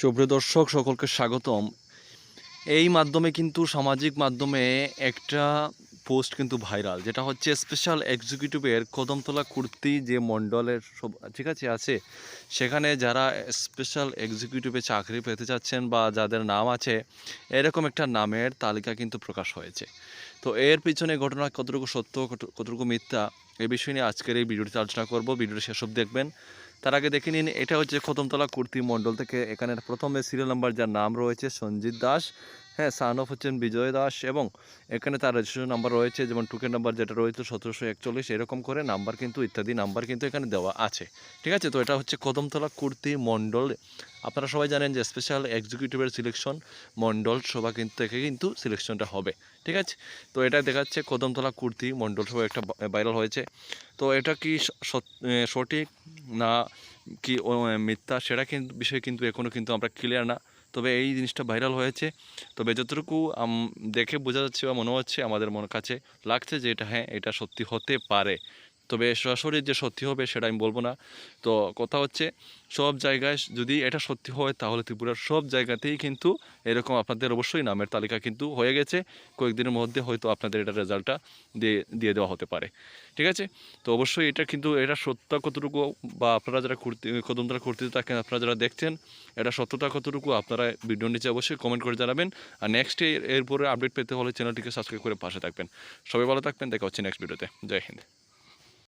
সুপ্রিয় দর্শক সকলকে স্বাগতম। এই মাধ্যমে কিন্তু সামাজিক মাধ্যমে একটা পোস্ট কিন্তু ভাইরাল যেটা হচ্ছে স্পেশাল এক্সিকিউটিভের কদমতলা কুর্তি যে মণ্ডলের সব ঠিক আছে আছে, সেখানে যারা স্পেশাল এক্সিকিউটিভে চাকরি পেতে চাচ্ছেন বা যাদের নাম আছে, এরকম একটা নামের তালিকা কিন্তু প্রকাশ হয়েছে। তো এর পিছনে ঘটনা কতটুকু সত্য কতটুকু মিথ্যা এই বিষয় নিয়ে আজকের এই ভিডিওটিতে আলোচনা করব। ভিডিওটি শেষ দেখবেন। তার আগে দেখে নিন, এটা হচ্ছে কদমতলা কুর্তি মণ্ডল থেকে এখানের প্রথমে সিরিয়াল নাম্বার যার নাম রয়েছে সঞ্জিত দাস। হ্যাঁ সান অফ হচ্ছেন বিজয় দাস এবং এখানে তার রেজিস্ট্রেশন নাম্বার রয়েছে, যেমন টুকেন নাম্বার যেটা রয়েছে সতেরোশো একচল্লিশ, এরকম করে নাম্বার কিন্তু ইত্যাদি নাম্বার কিন্তু এখানে দেওয়া আছে। ঠিক আছে? তো এটা হচ্ছে কদমতলা কুর্তি মণ্ডল। আপনারা সবাই জানেন যে স্পেশাল এক্সিকিউটিভের সিলেকশন মণ্ডল সভা কিন্তু থেকে কিন্তু সিলেকশনটা হবে। ঠিক আছে? তো এটা দেখাচ্ছে কদমতলা কুর্তি মণ্ডল সভা একটা ভাইরাল হয়েছে। তো এটা কি সঠিক না কি মিথ্যা? সেটা কিন্তু বিষয়ে কিন্তু এখনও কিন্তু আমরা ক্লিয়ার না। তবে এই জিনিসটা ভাইরাল হয়েছে। তবে যতটুকু দেখে বোঝা যাচ্ছে বা মনে হচ্ছে, আমাদের মনে কাছে লাগছে যে এটা হ্যাঁ এটা সত্যি হতে পারে। তবে সরাসরি যে সত্যি হবে সেটা আমি বলব না। তো কথা হচ্ছে, সব জায়গায় যদি এটা সত্যি হয়, তাহলে ত্রিপুরার সব জায়গাতেই কিন্তু এরকম আপনাদের অবশ্যই নামের তালিকা কিন্তু হয়ে গেছে। কয়েকদিনের মধ্যে হয়তো আপনাদের এটা রেজাল্টটা দিয়ে দিয়ে দেওয়া হতে পারে। ঠিক আছে? তো অবশ্যই এটা কিন্তু, এটা সত্য কতটুকু বা আপনারা যারা কুর্তি কদমতলা কুর্তিতে থাকেন, আপনারা যারা দেখছেন, এটা সত্যতা কতটুকু আপনারা ভিডিও নিচে অবশ্যই কমেন্ট করে জানাবেন। আর নেক্সট এরপরে আপডেট পেতে হলে চ্যানেলটিকে সাবস্ক্রাইব করে পাশে থাকবেন। সবাই ভালো থাকবেন, দেখা হচ্ছে নেক্সট ভিডিওতে জয় হিন্দ।